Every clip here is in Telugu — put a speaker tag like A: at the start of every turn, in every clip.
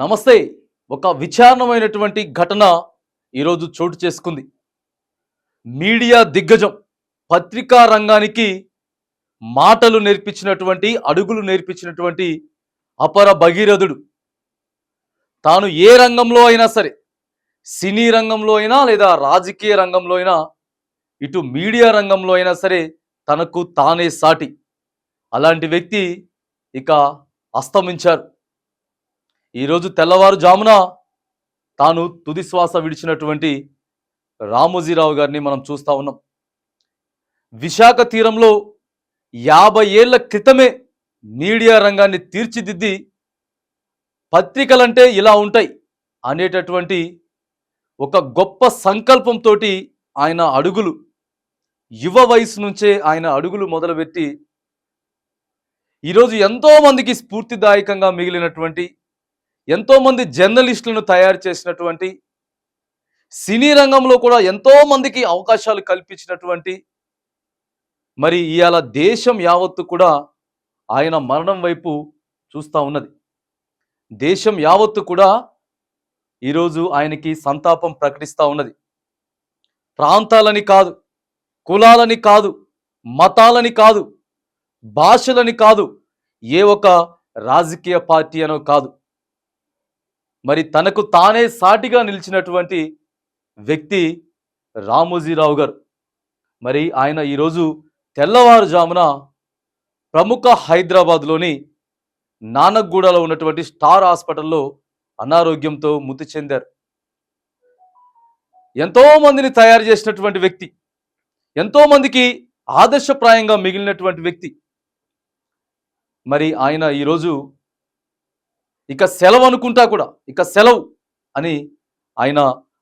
A: నమస్తే. ఒక విచారణమైనటువంటి ఘటన ఈరోజు చోటు చేసుకుంది. మీడియా దిగ్గజం పత్రికా రంగానికి మాటలు నేర్పించినటువంటి అడుగులు నేర్పించినటువంటి అపర భగీరథుడు. తాను ఏ రంగంలో అయినా సరే సినీ రంగంలో అయినా లేదా రాజకీయ రంగంలో అయినా ఇటు మీడియా రంగంలో అయినా సరే తనకు తానే సాటి. అలాంటి వ్యక్తి ఇక అస్తమించారు. ఈరోజు తెల్లవారుజామున తాను తుది శ్వాస విడిచినటువంటి రామోజీరావు గారిని మనం చూస్తా ఉన్నాం. విశాఖ తీరంలో యాభై ఏళ్ళ క్రితమే మీడియా రంగాన్ని తీర్చిదిద్ది పత్రికలంటే ఇలా ఉంటాయి అనేటటువంటి ఒక గొప్ప సంకల్పంతో ఆయన అడుగులు యువ వయసు నుంచే ఆయన అడుగులు మొదలుపెట్టి ఈరోజు ఎంతో మందికి స్ఫూర్తిదాయకంగా మిగిలినటువంటి ఎంతోమంది జర్నలిస్టులను తయారు చేసినటువంటి సినీ రంగంలో కూడా ఎంతోమందికి అవకాశాలు కల్పించినటువంటి మరి ఇవాళ దేశం యావత్తు కూడా ఆయన మరణం వైపు చూస్తూ ఉన్నది. దేశం యావత్తు కూడా ఈరోజు ఆయనకి సంతాపం ప్రకటిస్తూ ఉన్నది. ప్రాంతాలని కాదు కులాలని కాదు మతాలని కాదు భాషలని కాదు ఏ ఒక రాజకీయ పార్టీ అనో కాదు. మరి తనకు తానే సాటిగా నిలిచినటువంటి వ్యక్తి రామోజీరావు గారు. మరి ఆయన ఈరోజు తెల్లవారుజామున ప్రముఖ హైదరాబాద్లోని నానక్గూడలో ఉన్నటువంటి స్టార్ హాస్పిటల్లో అనారోగ్యంతో మృతి చెందారు. ఎంతో మందిని తయారు చేసినటువంటి వ్యక్తి ఎంతో మందికి ఆదర్శప్రాయంగా మిగిలినటువంటి వ్యక్తి. మరి ఆయన ఈరోజు ఇక సెలవు అనుకుంటా కూడా ఇక సెలవు అని ఆయన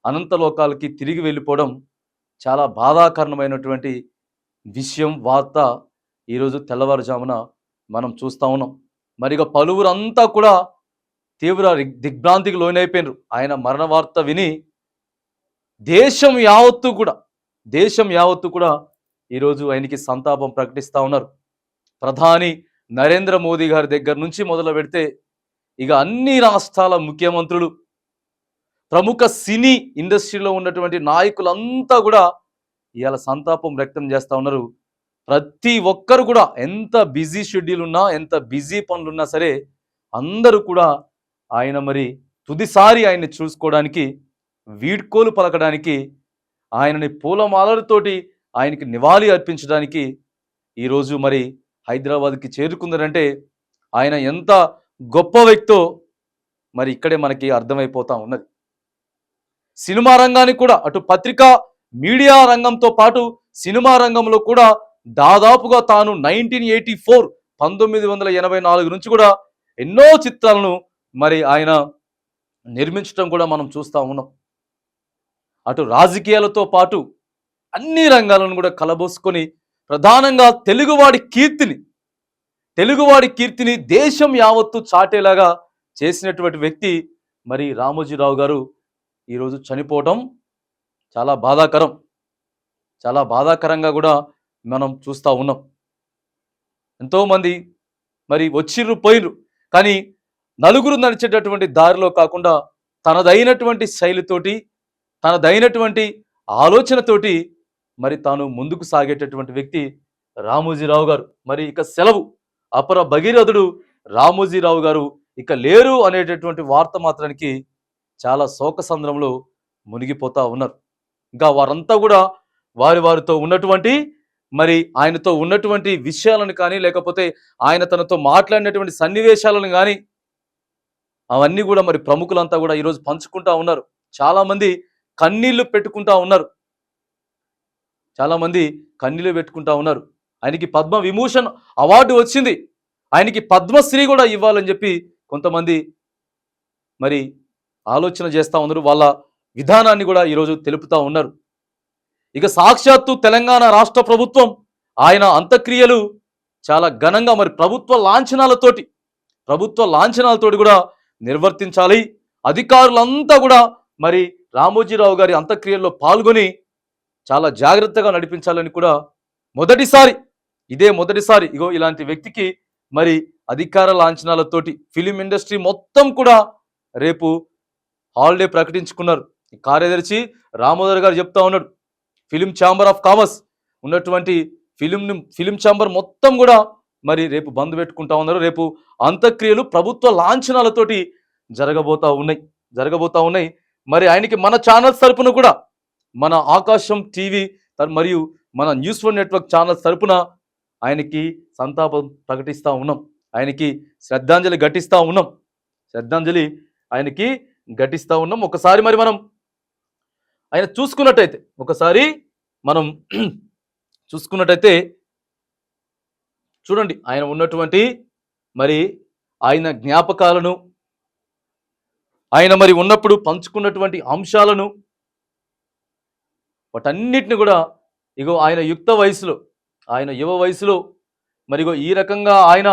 A: అనంతలోకాలకి తిరిగి వెళ్ళిపోవడం చాలా బాధాకరణమైనటువంటి విషయం వార్త ఈరోజు తెల్లవారుజామున మనం చూస్తా ఉన్నాం. మరి ఇక పలువురంతా కూడా తీవ్ర దిగ్భ్రాంతికి లోనైపోయినారు. ఆయన మరణ వార్త విని దేశం యావత్తు కూడా దేశం యావత్తు కూడా ఈరోజు ఆయనకి సంతాపం ప్రకటిస్తూ ఉన్నారు. ప్రధాని నరేంద్ర మోదీ గారి దగ్గర నుంచి మొదలు పెడితే ఇక అన్ని రాష్ట్రాల ముఖ్యమంత్రులు ప్రముఖ సినీ ఇండస్ట్రీలో ఉన్నటువంటి నాయకులంతా కూడా ఇవాళ సంతాపం వ్యక్తం చేస్తూ ఉన్నారు. ప్రతి ఒక్కరు కూడా ఎంత బిజీ షెడ్యూల్ ఉన్నా ఎంత బిజీ పనులు ఉన్నా సరే అందరూ కూడా ఆయన మరి తుదిసారి ఆయన్ని చూసుకోవడానికి వీడ్కోలు పలకడానికి ఆయనని పూలమాలలతోటి ఆయనకి నివాళి అర్పించడానికి ఈరోజు మరి హైదరాబాద్కి చేరుకుందరంటే ఆయన ఎంత గొప్ప వ్యక్తో మరి ఇక్కడే మనకి అర్థమైపోతా ఉన్నది. సినిమా రంగానికి కూడా అటు పత్రికా మీడియా రంగంతో పాటు సినిమా రంగంలో కూడా దాదాపుగా తాను నైన్టీన్ ఎయిటీ ఫోర్ పంతొమ్మిది వందల ఎనభై నాలుగు నుంచి కూడా ఎన్నో చిత్రాలను మరి ఆయన నిర్మించడం కూడా మనం చూస్తూ ఉన్నాం. అటు రాజకీయాలతో పాటు అన్ని రంగాలను కూడా కలబోసుకొని ప్రధానంగా తెలుగువాడి కీర్తిని తెలుగువాడి కీర్తిని దేశం యావత్తు చాటేలాగా చేసినటువంటి వ్యక్తి మరి రామోజీరావు గారు ఈరోజు చనిపోవటం చాలా బాధాకరం. చాలా బాధాకరంగా కూడా మనం చూస్తూ ఉన్నాం. ఎంతోమంది మరి వచ్చిర్రు పోయిర్రు. కానీ నలుగురు నడిచేటటువంటి దారిలో కాకుండా తనదైనటువంటి శైలితోటి తనదైనటువంటి ఆలోచనతోటి మరి తాను ముందుకు సాగేటటువంటి వ్యక్తి రామోజీరావు గారు. మరి ఇక సెలవు. అపర భగీరథుడు రామోజీరావు గారు ఇక లేరు అనేటటువంటి వార్త మాత్రానికి చాలా శోకసంద్రంలో మునిగిపోతా ఉన్నారు. ఇంకా వారంతా కూడా వారి వారితో ఉన్నటువంటి మరి ఆయనతో ఉన్నటువంటి విషయాలను కానీ లేకపోతే ఆయన తనతో మాట్లాడినటువంటి సన్నివేశాలను కానీ అవన్నీ కూడా మరి ప్రముఖులంతా కూడా ఈరోజు పంచుకుంటా ఉన్నారు. చాలామంది కన్నీళ్ళు పెట్టుకుంటా ఉన్నారు. చాలామంది కన్నీళ్ళు పెట్టుకుంటా ఉన్నారు. ఆయనకి పద్మ విభూషణ్ అవార్డు వచ్చింది. ఆయనకి పద్మశ్రీ కూడా ఇవ్వాలని చెప్పి కొంతమంది మరి ఆలోచన చేస్తూ ఉన్నారు. వాళ్ళ విధానాన్ని కూడా ఈరోజు తెలుపుతా ఉన్నారు. ఇక సాక్షాత్తు తెలంగాణ రాష్ట్ర ప్రభుత్వం ఆయన అంత్యక్రియలు చాలా ఘనంగా మరి ప్రభుత్వ లాంఛనాలతోటి ప్రభుత్వ లాంఛనాలతోటి కూడా నిర్వర్తించాలి. అధికారులంతా కూడా మరి రామోజీరావు గారి అంత్యక్రియల్లో పాల్గొని చాలా జాగ్రత్తగా నడిపించాలని కూడా మొదటిసారి ఇదే మొదటిసారి ఇగో ఇలాంటి వ్యక్తికి మరి అధికార లాంఛనాలతోటి ఫిలిం ఇండస్ట్రీ మొత్తం కూడా రేపు హాలిడే ప్రకటించుకున్నారు. కార్యదర్శి రామోదర్ గారు చెప్తా ఉన్నాడు ఫిలిం ఛాంబర్ ఆఫ్ కామర్స్ ఉన్నటువంటి ఫిలింని ఫిలిం ఛాంబర్ మొత్తం కూడా మరి రేపు బంద్ పెట్టుకుంటా ఉన్నారు. రేపు అంత్యక్రియలు ప్రభుత్వ లాంఛనాలతోటి జరగబోతా ఉన్నాయి జరగబోతా ఉన్నాయి. మరి ఆయనకి మన ఛానల్స్ తరపున కూడా మన ఆకాశం టీవీ మరియు మన న్యూస్ వన్ నెట్వర్క్ ఛానల్స్ తరపున ఆయనకి సంతాపం ప్రకటిస్తూ ఉన్నాం. ఆయనకి శ్రద్ధాంజలి ఘటిస్తూ ఉన్నాం. శ్రద్ధాంజలి ఆయనకి ఘటిస్తూ ఉన్నాం. ఒకసారి మరి మనం ఆయన చూసుకున్నట్టయితే ఒకసారి మనం చూసుకున్నట్టయితే చూడండి ఆయన ఉన్నటువంటి మరి ఆయన జ్ఞాపకాలను ఆయన మరి ఉన్నప్పుడు పంచుకున్నటువంటి అంశాలను వాటన్నిటిని కూడా ఇగో ఆయన యుక్త వయసులో ఆయన యువ వయసులో మరిగో ఈ రకంగా ఆయన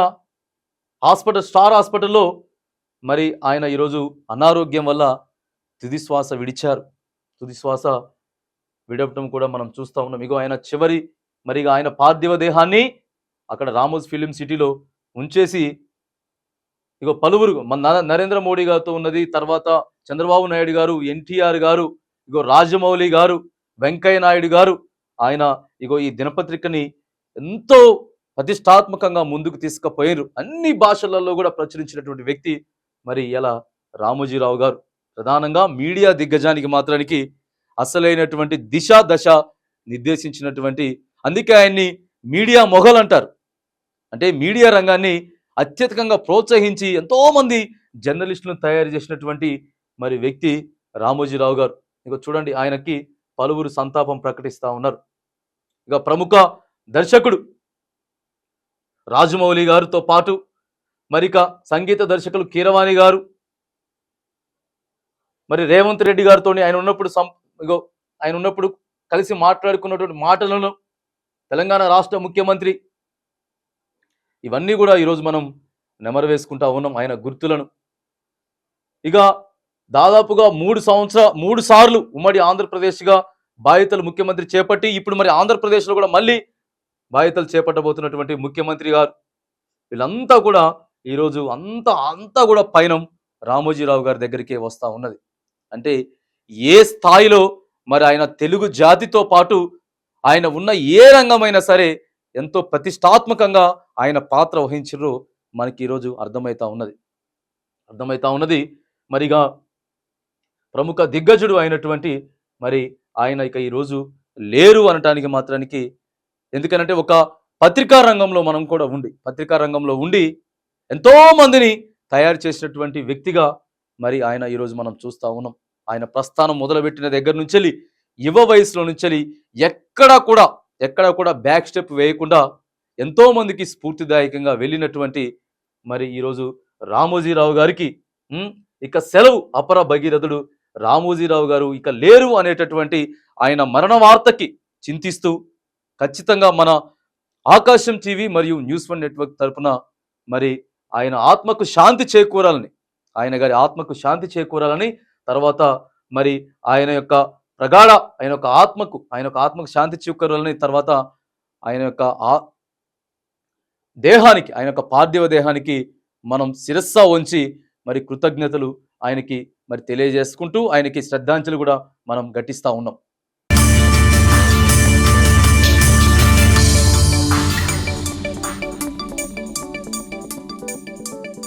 A: హాస్పిటల్ స్టార్ హాస్పిటల్లో మరి ఆయన ఈరోజు అనారోగ్యం వల్ల తుదిశ్వాస విడిచారు. తుది శ్వాస విడవటం కూడా మనం చూస్తూ ఉన్నాం. ఇగో ఆయన చివరి మరి ఆయన పార్థివ దేహాన్ని అక్కడ రామోస్ ఫిలిం సిటీలో ఉంచేసి ఇగో పలువురు మన నరేంద్ర మోడీ గారితో ఉన్నది తర్వాత చంద్రబాబు నాయుడు గారు ఎన్టీఆర్ గారు ఇగో రాజమౌళి గారు వెంకయ్య నాయుడు గారు ఆయన ఇగో ఈ దినపత్రికని ఎంతో ప్రతిష్టాత్మకంగా ముందుకు తీసుకుపోయారు అన్ని భాషలలో కూడా ప్రచురించినటువంటి వ్యక్తి మరి ఇలా రామోజీరావు గారు. ప్రధానంగా మీడియా దిగ్గజానికి మాత్రానికి అసలైనటువంటి దిశ దశ నిర్దేశించినటువంటి అందుకే ఆయన్ని మీడియా మొఘల్ అంటారు. అంటే మీడియా రంగాన్ని అత్యధికంగా ప్రోత్సహించి ఎంతోమంది జర్నలిస్టులను తయారు చేసినటువంటి మరి వ్యక్తి రామోజీరావు గారు. ఇక చూడండి ఆయనకి పలువురు సంతాపం ప్రకటిస్తూ ఉన్నారు. ఇక ప్రముఖ దర్శకుడు రాజమౌళి గారితో పాటు మరిక సంగీత దర్శకులు కీరవాణి గారు మరి రేవంత్ రెడ్డి గారితో ఆయన ఉన్నప్పుడు ఇగో ఆయన ఉన్నప్పుడు కలిసి మాట్లాడుకున్నటువంటి మాటలను తెలంగాణ రాష్ట్ర ముఖ్యమంత్రి ఇవన్నీ కూడా ఈరోజు మనం నెమరు వేసుకుంటా ఉన్నాం ఆయన గుర్తులను. ఇక దాదాపుగా మూడు సంవత్సర మూడు సార్లు ఉమ్మడి ఆంధ్రప్రదేశ్గా బాధ్యతలు ముఖ్యమంత్రి చేపట్టి ఇప్పుడు మరి ఆంధ్రప్రదేశ్లో కూడా మళ్ళీ బాధ్యతలు చేపట్టబోతున్నటువంటి ముఖ్యమంత్రి గారు. వీళ్ళంతా కూడా ఈరోజు అంతా అంతా కూడా పయనం రామోజీరావు గారి దగ్గరికే వస్తూ ఉన్నది. అంటే ఏ స్థాయిలో మరి ఆయన తెలుగు జాతితో పాటు ఆయన ఉన్న ఏ రంగమైనా సరే ఎంతో ప్రతిష్టాత్మకంగా ఆయన పాత్ర వహించరు మనకి ఈరోజు అర్థమవుతా ఉన్నది. అర్థమవుతా ఉన్నది. మరిగా ప్రముఖ దిగ్గజుడు అయినటువంటి మరి ఆయన ఇక ఈరోజు లేరు అనటానికి మాత్రానికి ఎందుకనంటే ఒక పత్రికా రంగంలో మనం కూడా ఉండి పత్రికా రంగంలో ఉండి ఎంతో మందిని తయారు చేసినటువంటి వ్యక్తిగా మరి ఆయన ఈరోజు మనం చూస్తూ ఉన్నాం. ఆయన ప్రస్థానం మొదలుపెట్టిన దగ్గర నుంచి యువ వయసులో నుంచి ఎక్కడా కూడా ఎక్కడా కూడా బ్యాక్ స్టెప్ వేయకుండా ఎంతో మందికి స్ఫూర్తిదాయకంగా వెళ్ళినటువంటి మరి ఈరోజు రామోజీరావు గారికి ఇక సెలవు అపర భగీరథుడు రామోజీరావు గారు ఇక లేరు అనేటటువంటి ఆయన మరణ వార్తకి చింతిస్తూ ఖచ్చితంగా మన ఆకాశం టీవీ మరియు న్యూస్ వన్ నెట్వర్క్ తరఫున మరి ఆయన ఆత్మకు శాంతి చేకూరాలని ఆయన గారి ఆత్మకు శాంతి చేకూరాలని తర్వాత మరి ఆయన యొక్క ప్రగాఢ ఆయన యొక్క ఆత్మకు ఆయన యొక్క ఆత్మకు శాంతి చేకూరాలని తర్వాత ఆయన యొక్క ఆ దేహానికి ఆయన యొక్క పార్థివ దేహానికి మనం శిరస్స ఉంచి మరి కృతజ్ఞతలు ఆయనకి మరి తెలియజేసుకుంటూ ఆయనకి శ్రద్ధాంజలి కూడా మనం ఘటిస్తూ ఉన్నాం.